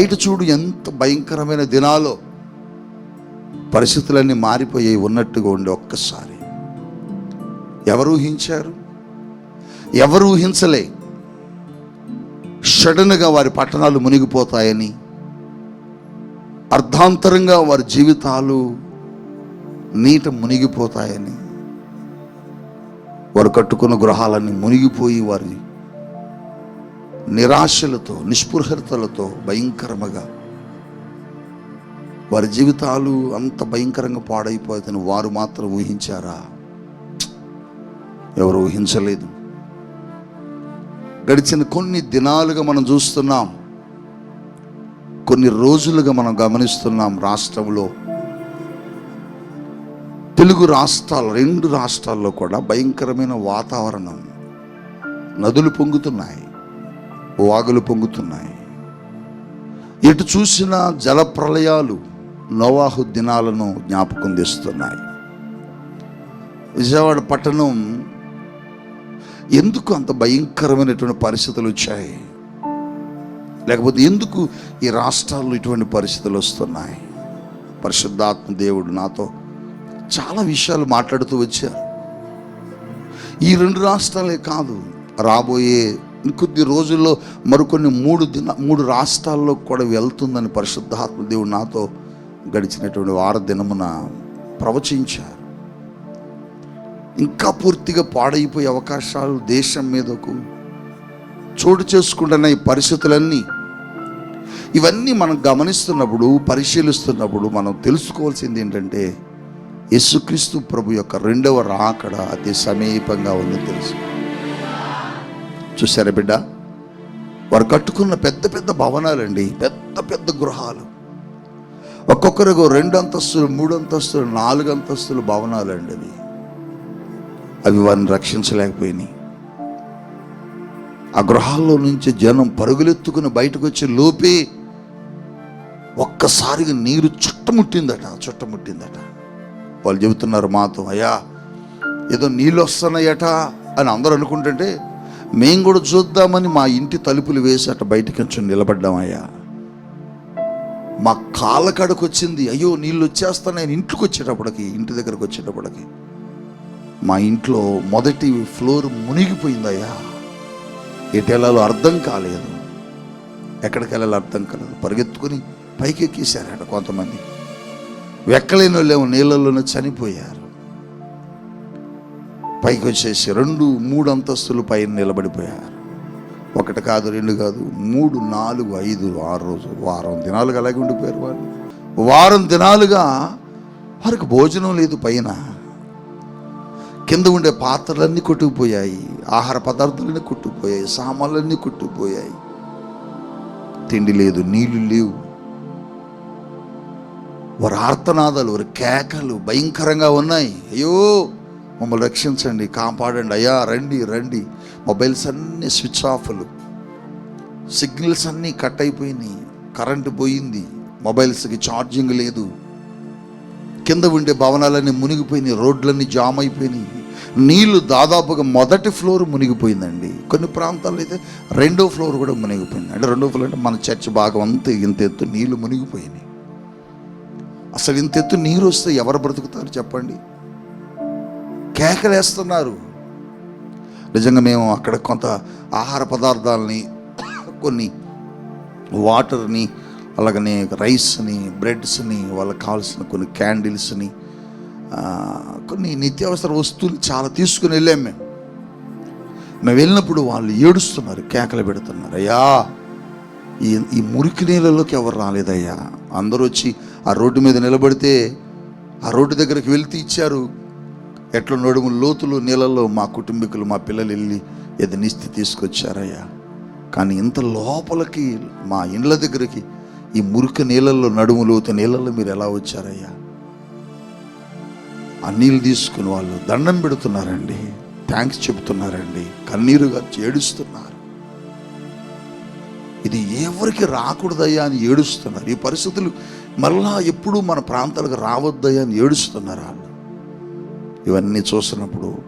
బయట చూడు ఎంత భయంకరమైన దినాలో పరిస్థితులన్నీ మారిపోయి ఉన్నట్టుగా ఉండి ఒక్కసారి. ఎవరు ఊహించారు? ఎవరు ఊహించలే? సడన్గా వారి పట్టణాలు మునిగిపోతాయని అర్ధాంతరంగా వారి జీవితాలు నీట మునిగిపోతాయని వారు కట్టుకున్న గృహాలన్నీ మునిగిపోయి వారి నిరాశలతో నిస్పృహతలతో భయంకరముగా. వారి జీవితాలు అంత భయంకరంగా పాడైపోతుందని వారు మాత్రం ఊహించారా? ఎవరు ఊహించలేదు. గడిచిన కొన్ని దినాలుగా మనం చూస్తున్నాం. కొన్ని రోజులుగా మనం గమనిస్తున్నాం రాష్ట్రంలో. తెలుగు రాష్ట్రాలు రెండు రాష్ట్రాల్లో కూడా భయంకరమైన వాతావరణం నదులు పొంగుతున్నాయి. వాగులు పొంగుతున్నాయి. ఎటు చూసిన జల ప్రళయాలు నోవాహు దినాలను జ్ఞాపకం తెస్తున్నాయి విజయవాడ పట్టణం ఎందుకు అంత భయంకరమైనటువంటి పరిస్థితులు వచ్చాయి? లేకపోతే ఎందుకు ఈ రాష్ట్రాల్లో ఇటువంటి పరిస్థితులు వస్తున్నాయి? పరిశుద్ధాత్మ దేవుడు నాతో చాలా విషయాలు మాట్లాడుతూ వచ్చారు. ఈ రెండు రాష్ట్రాలే కాదు రాబోయే ఇంకొద్ది రోజుల్లో మరికొన్ని మూడు దిన మూడు రాష్ట్రాల్లో కూడా వెళ్తుందని పరిశుద్ధాత్మ దేవుడు నాతో గడిచినటువంటి వార దినమున ప్రవచించారు. ఇంకా పూర్తిగా పాడైపోయే అవకాశాలు దేశం మీదకు చోటు చేసుకుంటున్న ఈ పరిస్థితులన్నీ ఇవన్నీ మనం గమనిస్తున్నప్పుడు పరిశీలిస్తున్నప్పుడు మనం తెలుసుకోవాల్సింది ఏంటంటే యేసుక్రీస్తు ప్రభు యొక్క రెండవ రాకడ అతి సమీపంగా ఉంది తెలుసు. చూసారా బిడ్డ? వారు కట్టుకున్న పెద్ద పెద్ద భవనాలండి. పెద్ద పెద్ద గృహాలు. ఒక్కొక్కరికి రెండు అంతస్తులు మూడు అంతస్తులు నాలుగు అంతస్తులు భవనాలండి అవి. అవి వారిని రక్షించలేకపోయినాయి. ఆ గృహాల్లో నుంచి జనం పరుగులెత్తుకుని బయటకు వచ్చి లోపే ఒక్కసారిగా నీరు చుట్టముట్టిందట చుట్టముట్టిందట. వాళ్ళు చెబుతున్నారు మాతో అయ్యా ఏదో నీళ్ళు వస్తున్నాయట అని అందరూ అనుకుంటుంటే మేము కూడా చూద్దామని మా ఇంటి తలుపులు వేసి అట్ట బయటికి కొంచెం నిలబడ్డామయ్యా. మా కాళ్ళ కాడకు వచ్చింది. అయ్యో నీళ్ళు వచ్చేస్తున్నాయి. ఇంట్లోకి వచ్చేటప్పటికి ఇంటి దగ్గరకు వచ్చేటప్పటికి. మా ఇంట్లో మొదటి ఫ్లోర్ మునిగిపోయిందయ్యా. ఎటు అర్థం కాలేదు. ఎక్కడికి వెళ్ళాలో అర్థం కాలేదు. పరిగెత్తుకుని పైకి కొంతమంది. వెక్కలేని వాళ్ళేమో నీళ్ళలోనే చనిపోయారు. పైకి వచ్చేసి రెండు మూడు అంతస్తులు పైన నిలబడిపోయారు. ఒకటి కాదు రెండు కాదు మూడు నాలుగు ఐదు ఆరు రోజు వారం దినాలుగా అలాగే ఉండిపోయారు వాళ్ళు. వారం దినాలుగా వారికి భోజనం లేదు పైన. కింద ఉండే పాత్రలన్నీ కొట్టుకుపోయాయి ఆహార పదార్థాలన్నీ కొట్టుకుపోయాయి సామాన్లన్నీ కొట్టుకుపోయాయి. తిండి లేదు నీళ్ళు లేవు. వారి ఆర్తనాదాలు వారి కేకలు భయంకరంగా ఉన్నాయి. అయ్యో! మమ్మల్ని రక్షించండి కాపాడండి. అయ్యా రండి రండి. మొబైల్స్ అన్నీ స్విచ్ ఆఫ్లు. సిగ్నల్స్ అన్నీ కట్ అయిపోయినాయి. కరెంటు పోయింది. మొబైల్స్కి ఛార్జింగ్ లేదు. కింద ఉండే భవనాలన్నీ మునిగిపోయినాయి. రోడ్లన్నీ జామ్ అయిపోయినాయి. నీళ్ళు దాదాపుగా మొదటి ఫ్లోర్ మునిగిపోయిందండి. కొన్ని ప్రాంతాల్లో అయితే రెండో ఫ్లోర్ కూడా మునిగిపోయింది. అంటే రెండో ఫ్లోర్ అంటే మన చర్చ్ భాగం అంతా ఇంత ఎత్తు నీళ్ళు మునిగిపోయినాయి. అసలు ఇంత ఎత్తు నీరు వస్తే ఎవరు బ్రతుకుతారు చెప్పండి? కేకలేస్తున్నారు. నిజంగా మేము అక్కడ కొంత ఆహార పదార్థాలని కొన్ని వాటర్ని అలాగనే రైస్ని బ్రెడ్స్ని వాళ్ళకి కావాల్సిన కొన్ని క్యాండిల్స్ని కొన్ని నిత్యావసర వస్తువులు చాలా తీసుకుని వెళ్ళాం మేము. మేము వెళ్ళినప్పుడు వాళ్ళు ఏడుస్తున్నారు కేకలు పెడుతున్నారు. అయ్యా ఈ ఈ మురికి నీళ్ళలోకి ఎవరు రాలేదయ్యా? అందరూ వచ్చి ఆ రోడ్డు మీద నిలబడితే ఆ రోడ్డు దగ్గరికి వెళ్తే ఇచ్చారు ఎట్ల నడుము లోతులు నీళ్ళల్లో మా కుటుంబీకులు మా పిల్లలు వెళ్ళి ఎదనిస్తే తీసుకొచ్చారయ్యా? కానీ ఇంత లోపలికి మా ఇండ్ల దగ్గరికి ఈ మురికి నీళ్ళల్లో నడుము లోతు నీళ్ళల్లో మీరు ఎలా వచ్చారయ్యా? ఆ నీళ్ళు తీసుకుని వాళ్ళు దండం పెడుతున్నారండి. థ్యాంక్స్ చెబుతున్నారండి. కన్నీరుగా ఏడుస్తున్నారు. ఇది ఎవరికి రాకూడదయ్యా అని ఏడుస్తున్నారు. ఈ పరిస్థితులు మరలా ఎప్పుడూ మన ప్రాంతాలకు రావద్దయ్యా అని ఏడుస్తున్నారు వాళ్ళు. ఇవన్నీ చూస్తున్నప్పుడు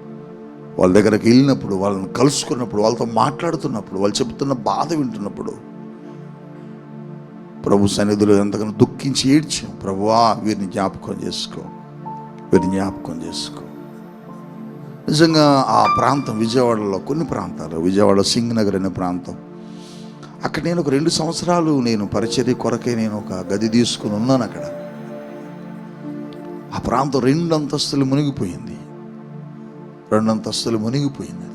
వాళ్ళ దగ్గరకు వెళ్ళినప్పుడు వాళ్ళని కలుసుకున్నప్పుడు వాళ్ళతో మాట్లాడుతున్నప్పుడు వాళ్ళు చెబుతున్న బాధ వింటున్నప్పుడు ప్రభు సన్నిధిలో ఎంతగానో దుఃఖించి ఏడ్చాం. ప్రభువా వీరిని జ్ఞాపకం చేసుకో. వీరిని జ్ఞాపకం చేసుకో. నిజంగా ఆ ప్రాంతం విజయవాడలో కొన్ని ప్రాంతాలు విజయవాడ సింగ్ నగర్ అనే ప్రాంతం. అక్కడ నేను ఒక రెండు సంవత్సరాలు నేను పరిచర్య కొరకే నేను ఒక గది తీసుకుని ఉన్నాను అక్కడ. ఆ ప్రాంతం రెండు అంతస్తులు మునిగిపోయింది. రెండు అంతస్తులు మునిగిపోయింది అది.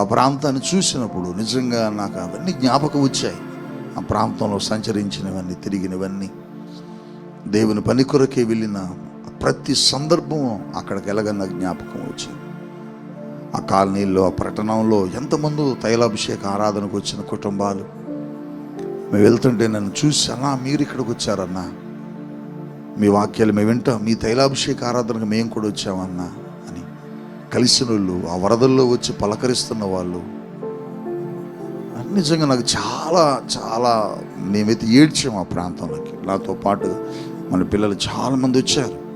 ఆ ప్రాంతాన్ని చూసినప్పుడు నిజంగా నాకు అవన్నీ జ్ఞాపకం వచ్చాయి. ఆ ప్రాంతంలో సంచరించినవన్నీ తిరిగినవన్నీ. దేవుని పని కొరకే వెళ్ళిన ప్రతి సందర్భం అక్కడికి వెళ్ళగా జ్ఞాపకం వచ్చింది. ఆ కాలనీలో ఆ పట్టణంలో ఎంతమంది తైలాభిషేక ఆరాధనకు వచ్చిన కుటుంబాలు. మేము వెళ్తుంటే నన్ను చూసి అన్నా మీరు ఇక్కడికి వచ్చారన్నా? మీ వాక్యాలు మేము వింటాం. మీ తైలాభిషేక ఆరాధనకు మేము కూడా వచ్చామన్నా అని. కలిసిన వాళ్ళు ఆ వరదల్లో వచ్చి పలకరిస్తున్న వాళ్ళు. నిజంగా నాకు చాలా చాలా మేమైతే ఏడ్చాము ఆ ప్రాంతంలోకి. నాతో పాటు మన పిల్లలు చాలామంది వచ్చారు.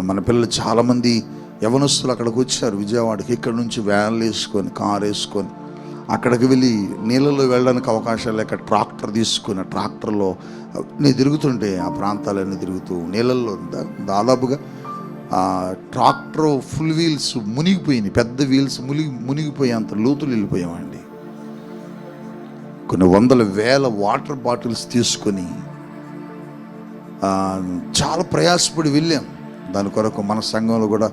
మన పిల్లలు చాలామంది యవనస్తులు అక్కడికి వచ్చారు. విజయవాడకి ఇక్కడ నుంచి వ్యాన్లు వేసుకొని కారు వేసుకొని. అక్కడికి వెళ్ళి నీళ్ళలో వెళ్ళడానికి అవకాశం లేక ట్రాక్టర్ తీసుకుని ట్రాక్టర్లో నేను తిరుగుతుంటే ఆ ప్రాంతాలన్నీ తిరుగుతూ నీళ్ళల్లో దా- దాదాపుగా ట్రాక్టర్ ఫుల్ వీల్స్ మునిగిపోయినాయి. పెద్ద వీల్స్ మునిగి మునిగిపోయేంత లోతులు వెళ్ళిపోయామండి. కొన్ని వందల వేల వాటర్ బాటిల్స్ తీసుకొని చాలా ప్రయాసపడి వెళ్ళాం. దాని కొరకు మన సంఘంలో కూడా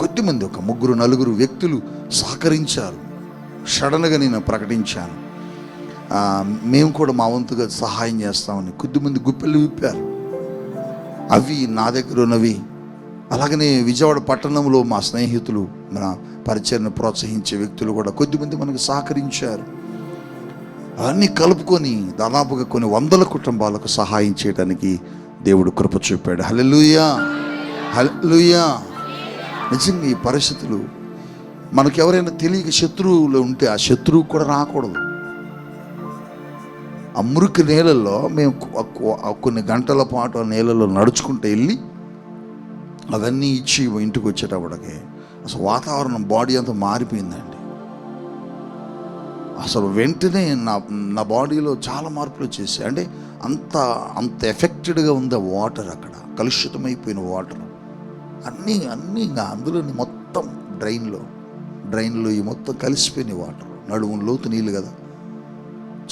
కొద్దిమంది ఒక ముగ్గురు నలుగురు వ్యక్తులు సహకరించారు. సడన్గా నేను ప్రకటించాను. మేము కూడా మా వంతుగా సహాయం చేస్తామని కొద్దిమంది గుప్పెలు విప్పారు. అవి నా దగ్గర ఉన్నవి. అలాగనే విజయవాడ పట్టణంలో మా స్నేహితులు మన పరిచయను ప్రోత్సహించే వ్యక్తులు కూడా కొద్దిమంది మనకు సహకరించారు. అన్నీ కలుపుకొని దాదాపుగా కొన్ని వందల కుటుంబాలకు సహాయం చేయడానికి దేవుడు కృప చూపాడు. హలెలుయా హలెలుయా నిజంగా ఈ పరిస్థితులు మనకు ఎవరైనా తెలియక శత్రువులు ఉంటే ఆ శత్రువు కూడా రాకూడదు. ఆ మురికి నేలల్లో మేము కొన్ని గంటల పాటు ఆ నేలలో నడుచుకుంటూ వెళ్ళి అవన్నీ ఇచ్చి ఇంటికి వచ్చేటప్పటికి అసలు వాతావరణం బాడీ అంతా మారిపోయిందండి. అసలు వెంటనే నా నా బాడీలో చాలా మార్పులు వచ్చేసాయి అంటే అంత అంత ఎఫెక్టెడ్గా ఉంది వాటర్ అక్కడ కలుషితమైపోయిన వాటర్. అన్నీ అన్నీ ఇంకా అందులోని మొత్తం డ్రైన్లో. డ్రైన్లు ఈ మొత్తం కలిసిపోయినాయి వాటర్. నడుము లోతు నీళ్ళు కదా.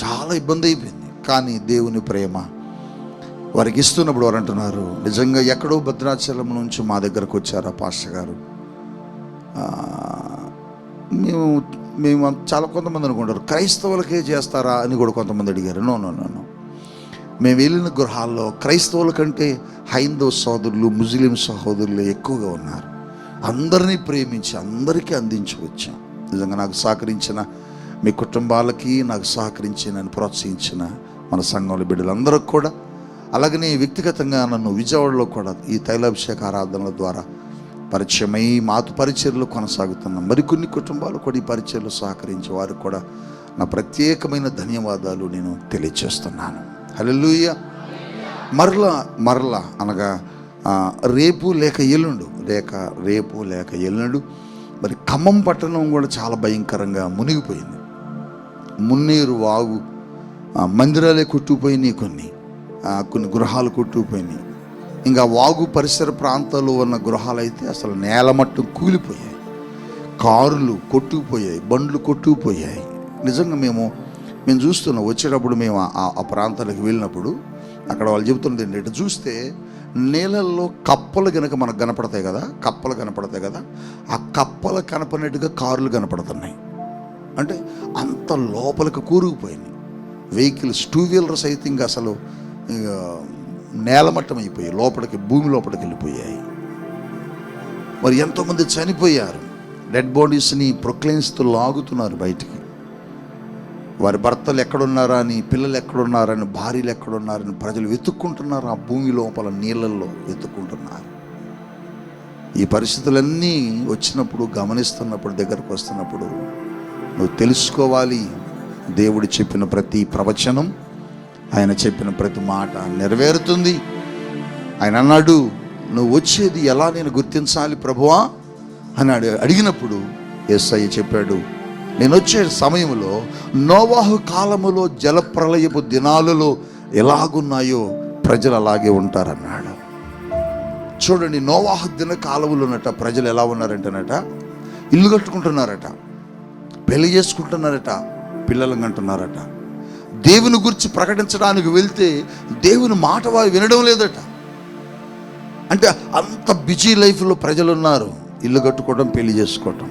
చాలా ఇబ్బంది అయిపోయింది. కానీ దేవుని ప్రేమ వారికి ఇస్తున్నప్పుడు వారు అంటున్నారు నిజంగా ఎక్కడో భద్రాచలం నుంచి మా దగ్గరకు వచ్చారు ఆ పాస్టర్ గారు? మేము మేము చాలా కొంతమంది అనుకుంటారు. క్రైస్తవులకే చేస్తారా? అని కూడా కొంతమంది అడిగారు. No no no no. మేము వెళ్ళిన గృహాల్లో క్రైస్తవుల కంటే హైందవ సోదరులు ముస్లిం సహోదరులు ఎక్కువగా ఉన్నారు. అందరినీ ప్రేమించి అందరికీ అందించి వచ్చాం నిజంగా నాకు సహకరించిన మీ కుటుంబాలకి నాకు సహకరించి నన్ను ప్రోత్సహించిన మన సంఘంలో బిడ్డలందరూ కూడా అలాగనే వ్యక్తిగతంగా నన్ను విజయవాడలో కూడా ఈ తైలాభిషేక ఆరాధనల ద్వారా పరిచయమై మాతు పరిచయలు కొనసాగుతున్నాం మరికొన్ని కుటుంబాలు కూడా ఈ పరిచయలు సహకరించే వారు కూడా నా ప్రత్యేకమైన ధన్యవాదాలు నేను తెలియజేస్తున్నాను. హలో మరలా మరలా అనగా రేపు లేక ఎల్లుండు. లేక రేపు లేక ఎల్లుండు. మరి ఖమ్మం పట్టణం కూడా చాలా భయంకరంగా మునిగిపోయింది. మున్నేరు వాగు మందిరాలే కొట్టుకుపోయినాయి కొన్ని. కొన్ని గృహాలు కొట్టుకుపోయినాయి. ఇంకా వాగు పరిసర ప్రాంతాల్లో ఉన్న గృహాలు అయితే అసలు నేలమట్టం కూలిపోయాయి. కారులు కొట్టుకుపోయాయి బండ్లు కొట్టుకుపోయాయి. నిజంగా మేము మేము చూస్తున్నాం. వచ్చేటప్పుడు మేము ఆ- ఆ ప్రాంతాలకు వెళ్ళినప్పుడు అక్కడ వాళ్ళు చెబుతున్నది ఏంటంటే చూస్తే నీళ్ళల్లో కప్పలు కనుక మనకు కనపడతాయి కదా కప్పలు కనపడతాయి కదా ఆ కప్పలు కనపడినట్టుగా కారులు కనపడుతున్నాయి. అంటే అంత లోపలికి కూరుకుపోయింది. వెహికల్స్ టూ వీలర్స్ అయితే ఇంకా అసలు నేలమట్టం అయిపోయాయి లోపలికి భూమి లోపలికి వెళ్ళిపోయాయి. మరి ఎంతోమంది చనిపోయారు. డెడ్ బాడీస్ని ప్రొక్లైన్స్తో లాగుతున్నారు బయటికి. వారి భర్తలు ఎక్కడున్నారా అని పిల్లలు ఎక్కడున్నారని భార్యలు ఎక్కడున్నారని ప్రజలు వెతుక్కుంటున్నారు. ఆ భూమి లోపల నీళ్ళల్లో వెతుక్కుంటున్నారు. ఈ పరిస్థితులన్నీ వచ్చినప్పుడు గమనిస్తున్నప్పుడు దగ్గరకు వస్తున్నప్పుడు నువ్వు తెలుసుకోవాలి. దేవుడు చెప్పిన ప్రతి ప్రవచనం ఆయన చెప్పిన ప్రతి మాట నెరవేరుతుంది. ఆయన అన్నాడు నువ్వు వచ్చేది ఎలా నేను గుర్తించాలి ప్రభువా? అని అడిగినప్పుడు ఎస్ఐ చెప్పాడు నేను వచ్చే సమయంలో నోవాహు కాలములో జలప్రలయపు దినాలలో ఎలాగున్నాయో ప్రజలు అలాగే ఉంటారన్నాడు. చూడండి నోవాహు దిన కాలములోనట ప్రజలు ఎలా ఉన్నారంటనట? ఇల్లు కట్టుకుంటున్నారట పెళ్ళి చేసుకుంటున్నారట పిల్లలను అంటున్నారట దేవుని గురించి ప్రకటించడానికి వెళ్తే దేవుని మాట వారు వినడం లేదట. అంటే అంత బిజీ లైఫ్లో ప్రజలు ఉన్నారు ఇల్లు కట్టుకోవడం పెళ్ళి చేసుకోవటం.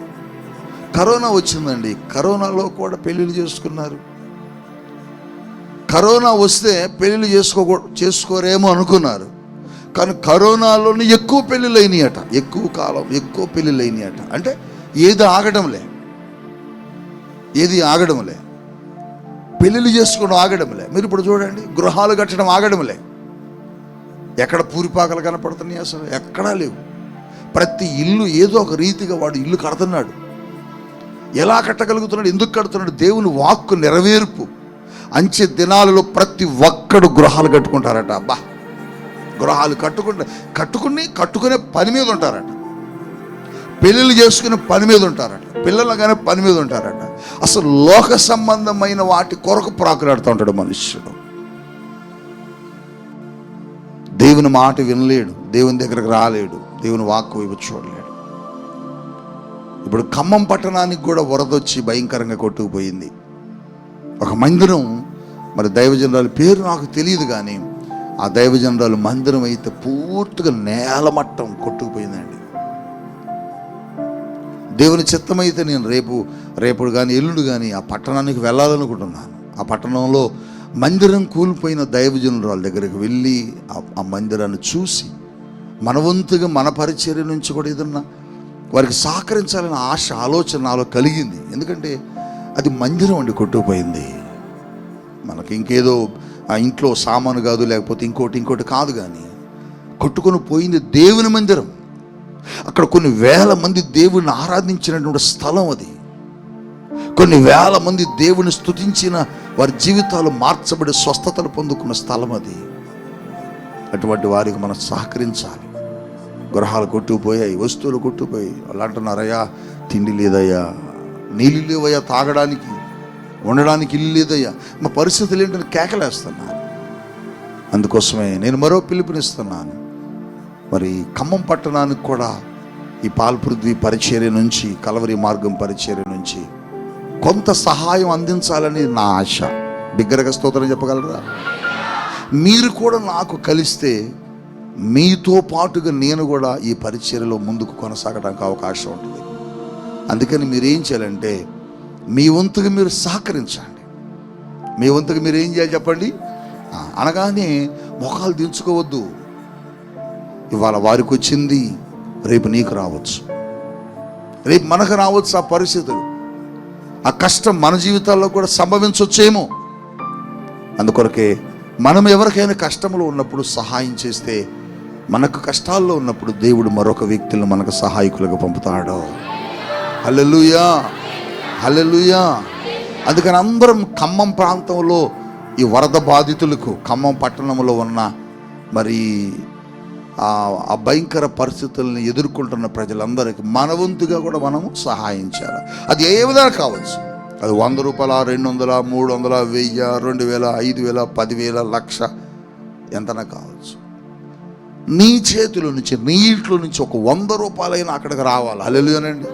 కరోనా వచ్చిందండి. కరోనాలో కూడా పెళ్ళిళ్ళు చేసుకున్నారు. కరోనా వస్తే పెళ్ళిళ్ళు చేసుకో చేసుకోరేమో అనుకున్నారు. కానీ కరోనాలోనే ఎక్కువ పెళ్ళిళ్ళు అయినాయట. ఎక్కువ కాలం ఎక్కువ పెళ్ళిళ్ళు అయినాయట. అంటే ఏది ఆగడంలే. ఏది ఆగడంలే. పెళ్ళిళ్ళు చేసుకోవడం ఆగడంలే. మీరు ఇప్పుడు చూడండి గృహాలు కట్టడం ఆగడంలే. ఎక్కడ పూరిపాకలు కనపడుతున్నాయి అసలు? ఎక్కడా లేవు. ప్రతి ఇల్లు ఏదో ఒక రీతిగా వాడు ఇల్లు కడుతున్నాడు. ఎలా కట్టగలుగుతున్నాడు? ఎందుకు కడుతున్నాడు? దేవుని వాక్కు నెరవేర్పు. అంచె దినాలలో ప్రతి ఒక్కడు గృహాలు కట్టుకుంటారట అబ్బా. గృహాలు కట్టుకుంటే కట్టుకుని కట్టుకునే పని మీద ఉంటారట. పెళ్ళిళ్ళు చేసుకునే పని మీద ఉంటారట. పిల్లలు కానీ పని మీద ఉంటారట. అసలు లోక సంబంధమైన వాటి కొరకు ప్రాకులాడుతూ ఉంటాడు మనుష్యుడు. దేవుని మాట వినలేడు. దేవుని దగ్గరకు రాలేడు. దేవుని వాక్కు వైపు చూడలేడు. ఇప్పుడు ఖమ్మం పట్టణానికి కూడా వరదొచ్చి భయంకరంగా కొట్టుకుపోయింది. ఒక మందిరం మరి దైవజనరాల పేరు నాకు తెలియదు కానీ ఆ దైవజనరాలు మందిరం అయితే పూర్తిగా నేలమట్టం కొట్టుకుపోయిందండి. దేవుని చిత్తమైతే నేను రేపు రేపుడు కానీ ఎల్లుడు కానీ ఆ పట్టణానికి వెళ్ళాలనుకుంటున్నాను. ఆ పట్టణంలో మందిరం కూలిపోయిన దైవజనురాల దగ్గరికి వెళ్ళి ఆ- ఆ మందిరాన్ని చూసి మనవంతుగా మన పరిచర్య నుంచి కూడా ఏదన్నా వారికి సహకరించాలని ఆశ ఆలోచన నాలో కలిగింది. ఎందుకంటే అది మందిరం అండి కొట్టుకుపోయింది. మనకి ఇంకేదో ఆ ఇంట్లో సామాను కాదు లేకపోతే ఇంకోటి ఇంకోటి కాదు కానీ కొట్టుకొని పోయింది దేవుని మందిరం. అక్కడ కొన్ని వేల మంది దేవుని ఆరాధించినటువంటి స్థలం అది. కొన్ని వేల మంది దేవుని స్థుతించిన వారి జీవితాలు మార్చబడి స్వస్థతలు పొందుకున్న స్థలం అది. అటువంటి వారికి మనం సహకరించాలి. గృహాలు కొట్టుకుపోయాయి వస్తువులు కొట్టుకుపోయాయి. వాళ్ళు అంటున్నారయ్యా తిండి లేదయ్యా నీళ్ళు లేవయ్యా తాగడానికి ఉండడానికి ఇల్లు లేదయ్యా. మా పరిస్థితులు ఏంటని కేకలేస్తున్నాను. అందుకోసమే నేను మరో పిలుపునిస్తున్నాను. మరి ఖమ్మం పట్టణానికి కూడా ఈ పాల్పృథ్వీ పరిచర్య నుంచి కలవరి మార్గం పరిచర్య నుంచి కొంత సహాయం అందించాలని నా ఆశ. బిగ్గరగా స్తోత్రం చెప్పగలరా? మీరు కూడా నాకు కలిస్తే మీతో పాటుగా నేను కూడా ఈ పరిచర్యలో ముందుకు కొనసాగడానికి అవకాశం ఉంటుంది. అందుకని మీరు ఏం చేయాలంటే మీ వంతుగా మీరు సహకరించండి. మీ వంతుగా మీరు ఏం చేయాలి చెప్పండి? అనగానే మొఖాలు దించుకోవద్దు. ఇవాళ వారికి వచ్చింది రేపు నీకు రావచ్చు. రేపు మనకు రావచ్చు ఆ పరిస్థితులు. ఆ కష్టం మన జీవితాల్లో కూడా సంభవించవచ్చేమో అందుకొరకే మనం ఎవరికైనా కష్టంలో ఉన్నప్పుడు సహాయం చేస్తే మనకు కష్టాల్లో ఉన్నప్పుడు దేవుడు మరొక వ్యక్తులను మనకు సహాయకులుగా పంపుతాడు. హలలుయా హలలుయా అందుకని అందరం ఖమ్మం ప్రాంతంలో ఈ వరద బాధితులకు ఖమ్మం పట్టణంలో ఉన్న మరి ఆ ఆ భయంకర పరిస్థితుల్ని ఎదుర్కొంటున్న ప్రజలందరికీ మనవంతుగా కూడా మనము సహాయం చేయాలి. అది ఏ విధంగా కావచ్చు? అది వంద రూపాయల రెండు వందల మూడు వందల వెయ్యి రెండు వేల ఐదు వేల పదివేల లక్ష ఎంతనా కావచ్చు. నీ చేతిలో నుంచి నీ ఇంట్లో నుంచి ఒక వంద రూపాయలైనా అక్కడికి రావాలి. హల్లెలూయానండి.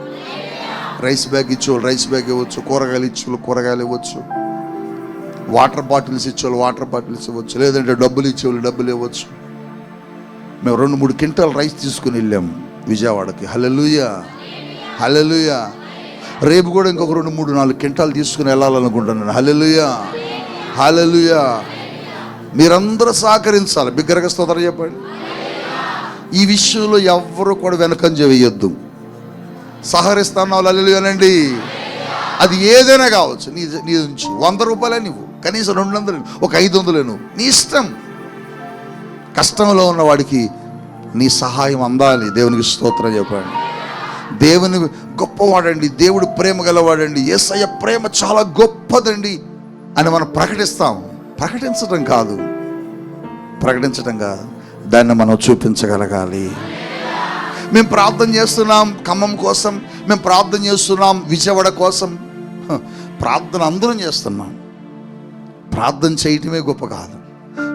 రైస్ బ్యాగ్ ఇచ్చేవాళ్ళు రైస్ బ్యాగ్ ఇవ్వచ్చు కూరగాయలు ఇచ్చేవాళ్ళు కూరగాయలు ఇవ్వచ్చు. వాటర్ బాటిల్స్ ఇచ్చేవాళ్ళు వాటర్ బాటిల్స్ ఇవ్వచ్చు. లేదంటే డబ్బులు ఇచ్చేవాళ్ళు డబ్బులు ఇవ్వచ్చు. మేము రెండు మూడు క్వింటాల్ రైస్ తీసుకుని వెళ్ళాము విజయవాడకి. హల్లెలూయా. హల్లెలూయా. రేపు కూడా ఇంకొక రెండు మూడు నాలుగు క్వింటాలు తీసుకుని వెళ్ళాలనుకుంటున్నాను. హల్లెలూయా. హల్లెలూయా. మీరందరూ సహకరించాలి. బిగ్గరగా స్తోత్రం చెప్పండి. ఈ విషయంలో ఎవరు కూడా వెనకంజ వేయొద్దు సహకరిస్తాను అనండి. అది ఏదైనా కావచ్చు నీ నీ నుంచి. వంద రూపాయలే నువ్వు కనీసం రెండు వందలు ఒక ఐదు వందలు నువ్వు. నీ ఇష్టం. కష్టంలో ఉన్నవాడికి నీ సహాయం అందాలి. దేవునికి స్తోత్రం చెప్పండి. దేవుని గొప్పవాడండి దేవుడు ప్రేమ గలవాడండి. ఏసయ్య ప్రేమ చాలా గొప్పదండి అని మనం ప్రకటిస్తాం. ప్రకటించడం కాదు. ప్రకటించడం కాదు. దాన్ని మనం చూపించగలగాలి. మేము ప్రార్థన చేస్తున్నాం ఖమ్మం కోసం మేము ప్రార్థన చేస్తున్నాం విజయవాడ కోసం. ప్రార్థన అందరం చేస్తున్నాం. ప్రార్థన చేయటమే గొప్ప కాదు.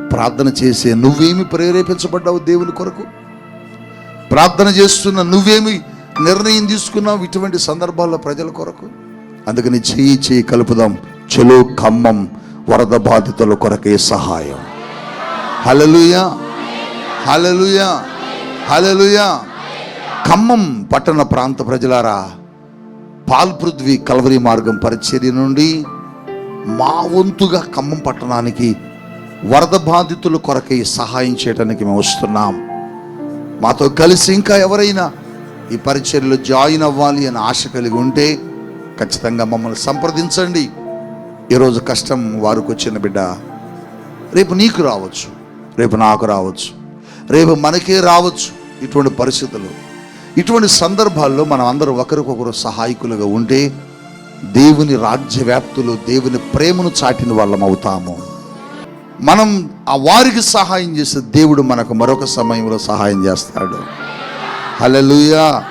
ప్రార్థన చేసే నువ్వేమి ప్రేరేపించబడ్డావు దేవుని కొరకు? ప్రార్థన చేస్తున్న నువ్వేమి నిర్ణయం తీసుకున్నావు ఇటువంటి సందర్భాల్లో ప్రజల కొరకు? అందుకని చేయి చేయి కలుపుదాం. చెలో ఖమ్మం వరద బాధితుల కొరకే సహాయం. హలలుయా హలలుయా హలలుయా ఖమ్మం పట్టణ ప్రాంత ప్రజలారా పాల్పృథ్వీ కలవరి మార్గం పరిచర్య నుండి మా వంతుగా ఖమ్మం పట్టణానికి వరద బాధితుల కొరకై సహాయం చేయడానికి మేము వస్తున్నాం. మాతో కలిసి ఇంకా ఎవరైనా ఈ పరిచర్యలో జాయిన్ అవ్వాలి అని ఆశ కలిగి ఉంటే ఖచ్చితంగా మమ్మల్ని సంప్రదించండి. ఈరోజు కష్టం వారికి వచ్చిన బిడ్డ రేపు నీకు రావచ్చు రేపు నాకు రావచ్చు. రేపు మనకే రావచ్చు ఇటువంటి పరిస్థితులు. ఇటువంటి సందర్భాల్లో మనం అందరూ ఒకరికొకరు సహాయకులుగా ఉంటే దేవుని రాజ్య వ్యాప్తులు దేవుని ప్రేమను చాటిన వాళ్ళం అవుతాము. మనం ఆ వారికి సహాయం చేస్తే దేవుడు మనకు మరొక సమయంలో సహాయం చేస్తాడు. హల్లెలూయా!